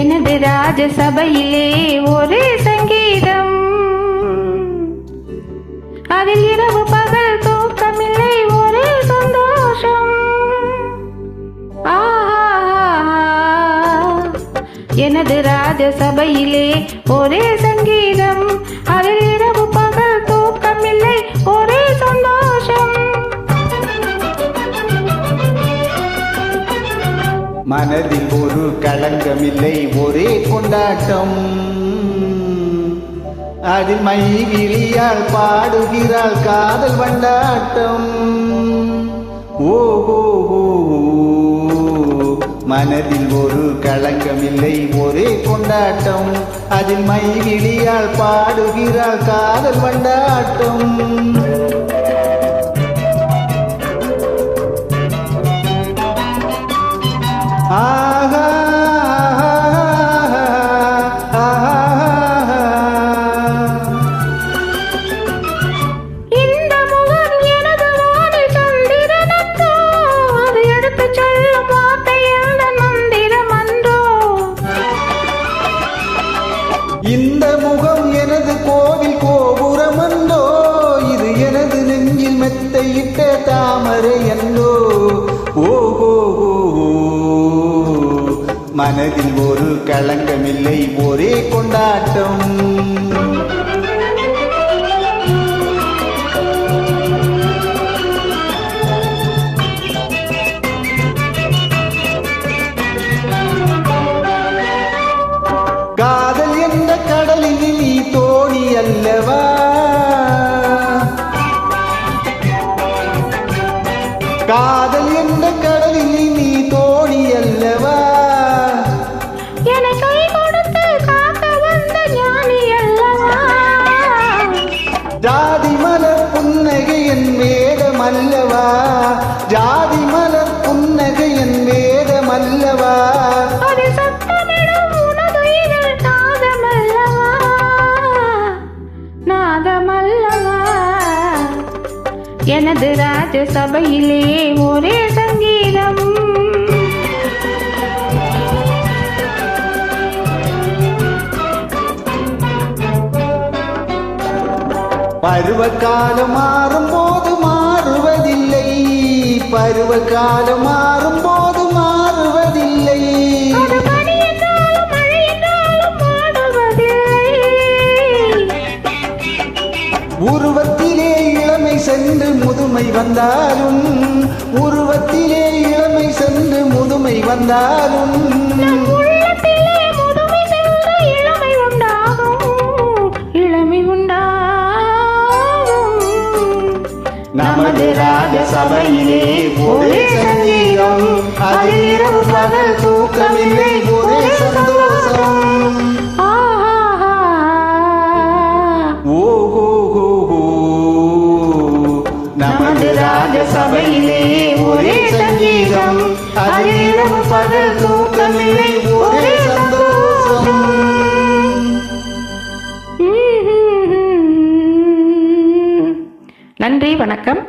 எனது ராஜசபையிலே ஒரே சங்கீதம். அதில் இரவு பகல் தூக்கமில்லை ஒரே சந்தோஷம். ஆஹா எனது ராஜசபையிலே ஒரே மனதில் ஒரு களங்கமில்லை ஒரே கொண்டாட்டம். அதில் மை விழியால் பாடுகிறாள் காதல் வண்டாட்டம். ஓ மனதில் ஒரு களங்கமில்லை ஒரே கொண்டாட்டம். அதில் மை விழியால் பாடுகிறாள் காதல் வண்டாட்டம். இந்த முகம் எனது கோவில் கோபுரம் அந்தோ இது எனது நெஞ்சில் மெத்தையிட்ட தாமரை என்றோ ஓஹோ மனதில் ஒரு களங்கமில்லை ஒரே கொண்டாட்டம். தோணி அல்லவா காதல் என்ற கடலில் நீ தோணி அல்லவா? ஜாதி மலர் புன்னகை என் வேதம் அல்லவா? ஜாதி எனது ராஜசபையிலே ஒரே சங்கீதம். பருவ காலம் மாறும் போது மாறுவதில்லை. பருவ காலம் மாறும் போது முதுமை வந்தாலும் உருவத்திலே இளமை சென்று முதுமை வந்தாலும். உள்ளத்திலே முதுமை சென்று இளமை உண்டாகும். இளமை உண்டாகும். நமது ராஜசபையிலே ஒரே சங்கீதம் அதில் இரவு பகல் தூக்கமில்லை ஒரே சந்தோஷம். ராஜசபையிலே ஒரே சங்கீதம். அதிலும் பகல் தூக்கமில்லை ஒரே சந்தோஷம். நன்றி வணக்கம்.